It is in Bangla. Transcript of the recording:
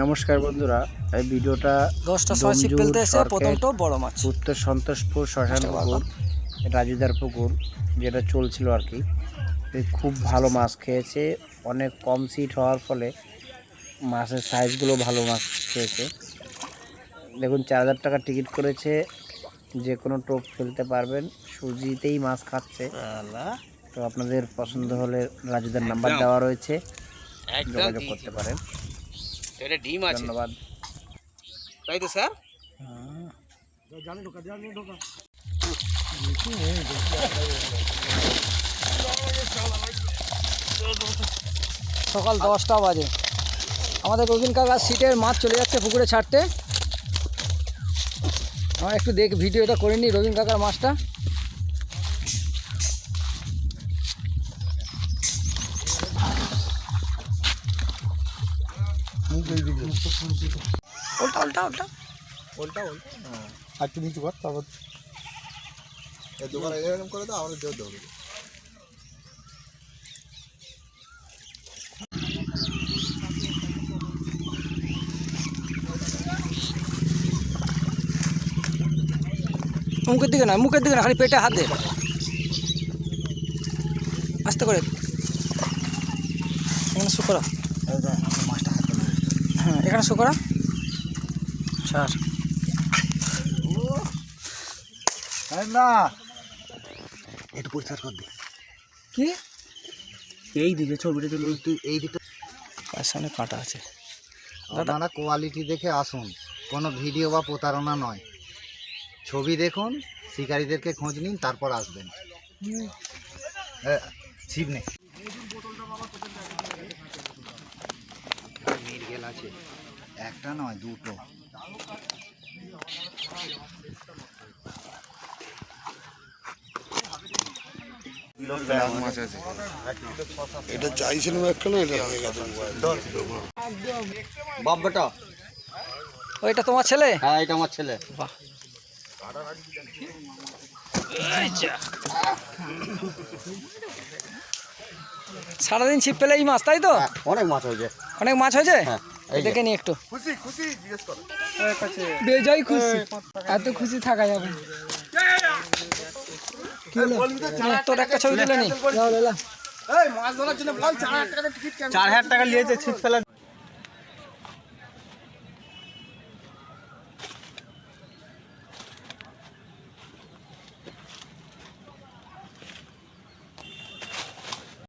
নমস্কার বন্ধুরা এই ভিডিওটা দশটা সময় ছিপ ফেলতে এসে সরকার প্রথমটাও বড় মাছ। উত্তর সন্তোষপুর শ্মশান পুকুর রাজুদার পুকুর যেটা চলছিল আর কি। খুব ভালো মাছ খেয়েছে অনেক কম সিট হওয়ার ফলে মাছের সাইজগুলো ভালো মাছ খেয়েছে। দেখুন চার হাজার টাকা টিকিট করেছে যে কোনো টোপ ফেলতে পারবেন সুজিতেই মাছ খাচ্ছে। তো আপনাদের পছন্দ হলে রাজুদার নাম্বার দেওয়া রয়েছে যোগাযোগ করতে পারেন। এটা ডিম আছে। ধন্যবাদ। তাই তো স্যার? সকাল দশটা বাজে। আমাদের রবীন কাকার সিটের মাছ চলে যাচ্ছে পুকুরে ছাড়তে। আমরা একটু দেখ ভিডিওটা করে নিই রবীন কাকার মাছটা। উল্টা উল্টা উল্টা। ওলটা ওলটা আর একটু নিচু কর তারপর। এরকম করে দাও আমরা জোর দেবো মুখের দিকে না মুখের দিকে না খালি পেটে হাত আস্তে করে। এখানে শুকরা হ্যাঁ এখানে শুকরা ছাড় না। একটু পরিষ্কার কর দে। কি? এই দিকে ছবিটা তুলে তুই এই দিকটা পায়ের সামনে কাঁটা আছে। আপনারা কোয়ালিটি দেখে আসুন। কোনো ভিডিও বা প্রতারণা নয়। ছবি দেখুন শিকারীদেরকে খোঁজ নিন তারপর আসবেন। ছিপ নেই। মিরগেল আছে। একটা নয় দুটো। এটা চাইছিলাম একখানা এটা হয়ে গেছে? ওইটা তোমার ছেলে? হ্যাঁ এটা আমার ছেলে। বাহ। সারাদিন ছিপ পেলে এই মাছ তাই তো? অনেক মাছ হয়েছে। অনেক মাছ হয়েছে? হ্যাঁ এই দেখে নি একটু। খুশি খুশি জিজ্ঞেস কর। বেজাই খুশি। এত খুশি থাকা যাবে। তোর একটা ছবি তুলে নি। এই মাছ ধরার জন্য বল চার হাজার টাকা টিকিট চার হাজার টাকা নিয়েছে ছিপ ফেলার